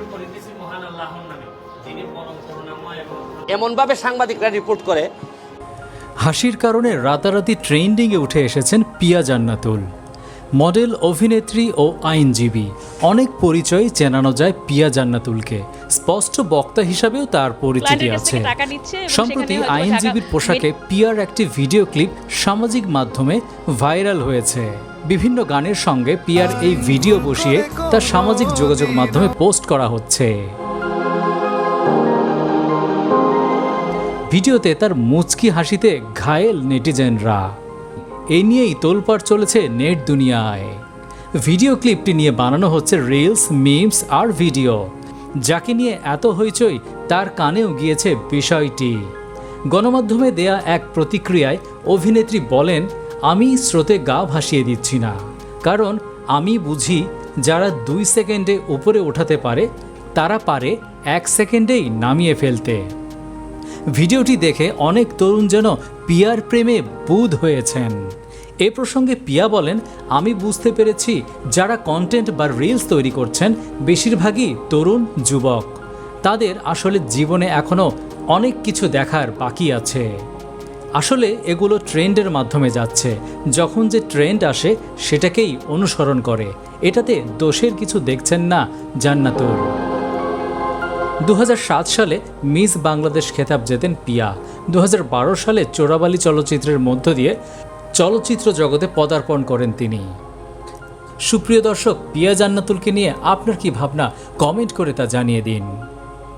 শুরু করিতেছি মহান আল্লাহর নামে যিনি পরম করুণাময় এবং এমনভাবে সাংবাদিকরা রিপোর্ট করে হাসির কারণে রাতারাতি ট্রেন্ডিংয়ে উঠে এসেছেন পিয়া জান্নাতুল। মডেল অভিনেত্রী ও আইনজীবী। অনেক পরিচয় চেনানো যায় পিয়া জান্নাতুলকে। স্পষ্ট বক্তা হিসাবেও তার পরিচিতি আছে। সম্প্রতি আইনজীবীর পোশাকে পিয়ার একটি ভিডিও ক্লিপ সামাজিক মাধ্যমে ভাইরাল হয়েছে। বিভিন্ন গানের সঙ্গে পিয়ার এই ভিডিও বসিয়ে তার সামাজিক যোগাযোগ মাধ্যমে পোস্ট করা হচ্ছে। ভিডিওতে তার মুচকি হাসিতে ঘায়েল নেটিজেনরা। এই নিয়েই তোলপাড় চলেছে নেট দুনিয়ায়। ভিডিও ক্লিপটি নিয়ে বানানো হচ্ছে রিলস মিমস আর ভিডিও যাকে নিয়ে এত হইচই, তার কানেও গিয়েছে বিষয়টি। গণমাধ্যমে দেয়া এক প্রতিক্রিয়ায় অভিনেত্রী বলেন, আমি স্রোতে গা ভাসিয়ে দিচ্ছি না। কারণ আমি বুঝি, যারা দুই সেকেন্ডে উপরে ওঠাতে পারে, তারা পারে এক সেকেন্ডেই নামিয়ে ফেলতে। ভিডিওটি দেখে অনেক তরুণ যেন পিয়ার প্রেমে বুধ হয়েছেন। এ প্রসঙ্গে পিয়া বলেন, আমি বুঝতে পেরেছি যারা কন্টেন্ট বা রিলস তৈরি করছেন, বেশিরভাগই তরুণ, যুবক। তাদের আসলে জীবনে এখনও অনেক কিছু দেখার বাকি আছে। আসলে এগুলো ট্রেন্ডের মাধ্যমে যাচ্ছে। যখন যে ট্রেন্ড আসে, সেটাকেই অনুসরণ করে। এটাতে দোষের কিছু দেখছেন না জান্নাতুল। দু সালে মিস বাংলাদেশ খেতাব জেতেন পিয়া। দু হাজার বারো সালে চোরাবালি চলচ্চিত্রের মধ্য দিয়ে চলচ্চিত্র জগতে পদার্পণ করেন তিনি। সুপ্রিয় দর্শক পিয়া জান্নাতুলকে নিয়ে আপনার কি ভাবনা? কমেন্ট করে তা জানিয়ে দিন।